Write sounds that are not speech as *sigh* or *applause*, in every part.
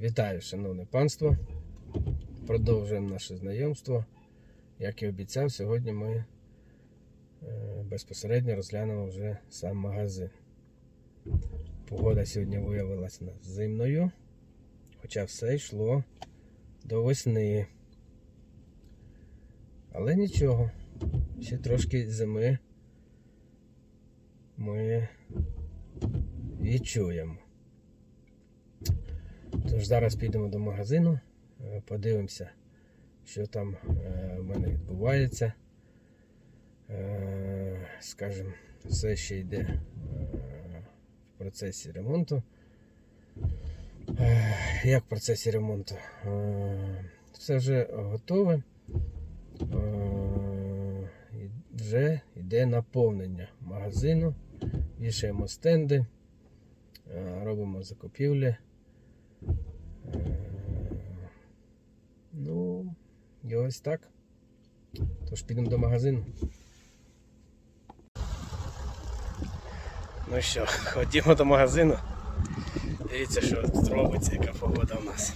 Вітаю, шановне панство. Продовжуємо наше знайомство. Як і обіцяв, сьогодні ми е, безпосередньо розглянемо вже сам магазин. Погода сьогодні виявилася зимною, хоча все йшло до весни. Але нічого, ще трошки зими ми відчуємо. Тож зараз підемо до магазину, е, подивимося, що там е, в мене відбувається. Е, Скажімо, все ще йде в процесі ремонту. Як в процесі ремонту? Все вже готове. Вже йде наповнення магазину, вішаємо стенди, робимо закупівлі. Ну, і ось так. Тож підемо до магазину. Ну що, *laughs* ходімо до магазину. Дивіться, що тут робиться, яка погода у нас.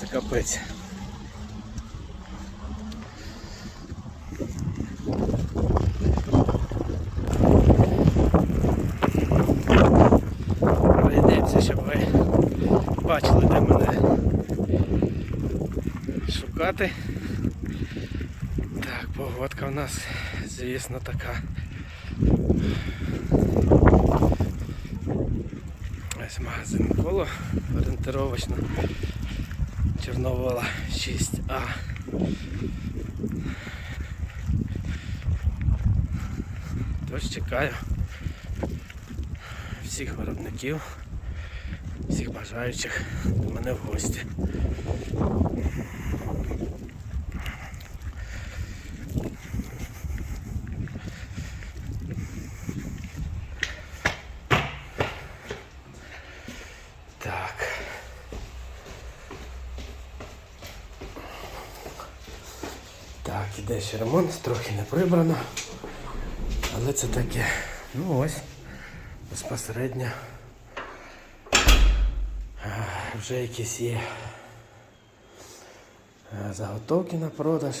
Це капець. Шукати. Так, погодка у нас, звісно, така. Ось магазин коло орієнтировочно. Чорновола 6А. Тож чекаю всіх виробників, всіх бажаючих до мене в гості. Так. Так, іде ще ремонт, трохи не прибрано. Але це таке. Ну ось, безпосередньо. е, Вже якісь є е, заготовки на продаж.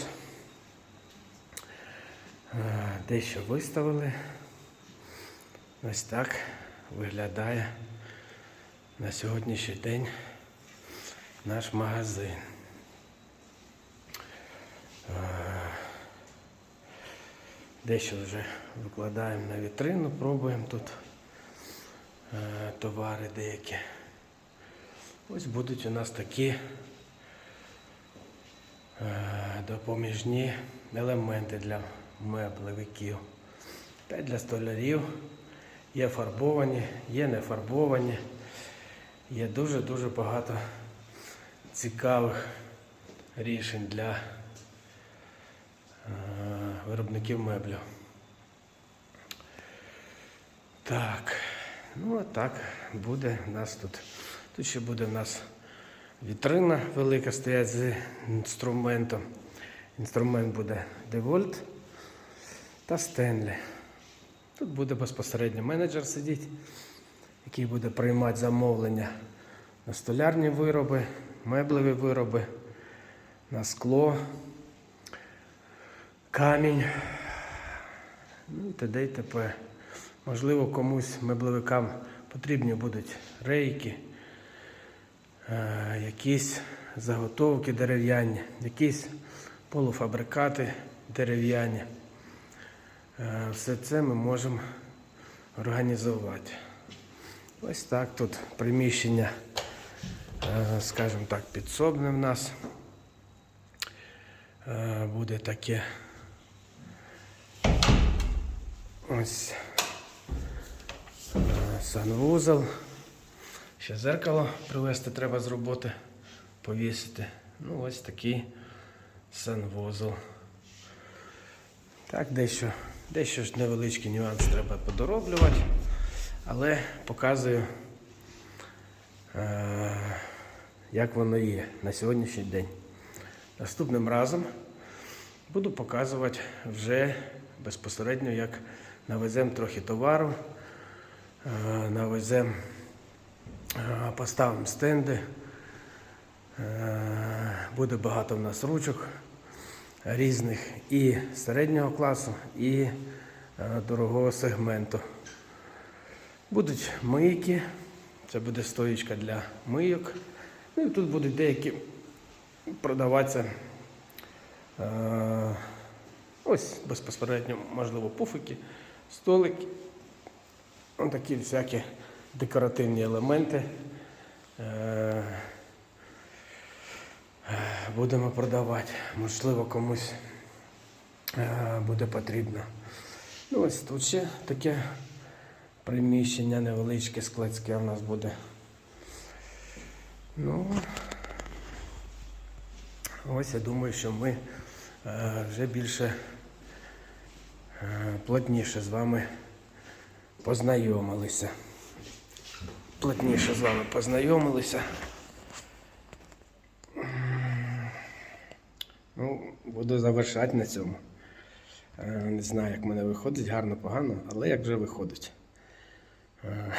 Е, Дещо виставили. Ось так виглядає на сьогоднішній день наш магазин. Дещо вже викладаємо на вітрину, пробуємо тут е, товари деякі. Ось будуть у нас такі е, допоміжні елементи для меблевиків. Та для столярів. Є фарбовані, є не фарбовані. Є дуже-дуже багато цікавих рішень для виробників меблів. Так, ну а так буде у нас тут. Тут ще буде у нас вітрина велика стоять з інструментом. Інструмент буде DeWalt та Стенлі. Тут буде безпосередньо менеджер сидіти, який буде приймати замовлення на столярні вироби, меблеві вироби, на скло, камінь. Ну і т.д. і т.п. Можливо, комусь меблевикам потрібні будуть рейки, е, якісь заготовки дерев'яні, якісь полуфабрикати дерев'яні. Е, Все це ми можемо організувати. Ось так тут приміщення, е, скажімо так, підсобне в нас. Буде таке е, санвузол. Ще зеркало привезти треба з роботи, повісити. Ну, ось такий санвузол. Так, дещо, дещо ж невеличкий нюанс треба подороблювати, але показую, е, як воно є на сьогоднішній день. Наступним разом буду показувати вже безпосередньо, як навеземо трохи товару, е, навеземо Е, Поставимо стенди. Е, Буде багато в нас ручок різних і середнього класу, і дорогого сегменту. Будуть мийки, це буде стоїчка для мийок. Ну і тут будуть деякі продаватися. Ось безпосередньо, можливо, пуфики, столики. Ось такі всякі декоративні елементи. Е, Будемо продавати. Можливо, комусь е, буде потрібно. Ну, ось тут ще таке приміщення невеличке, складське у нас буде. Ну, ось я думаю, що ми е, вже більше плотніше з вами познайомилися. Плотніше з вами познайомилися. Ну, буду завершати на цьому. Е, Не знаю, як мене виходить, гарно, погано, але як вже виходить. Е,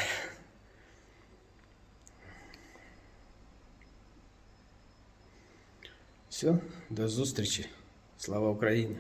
Все, до зустрічі. Слава Україні!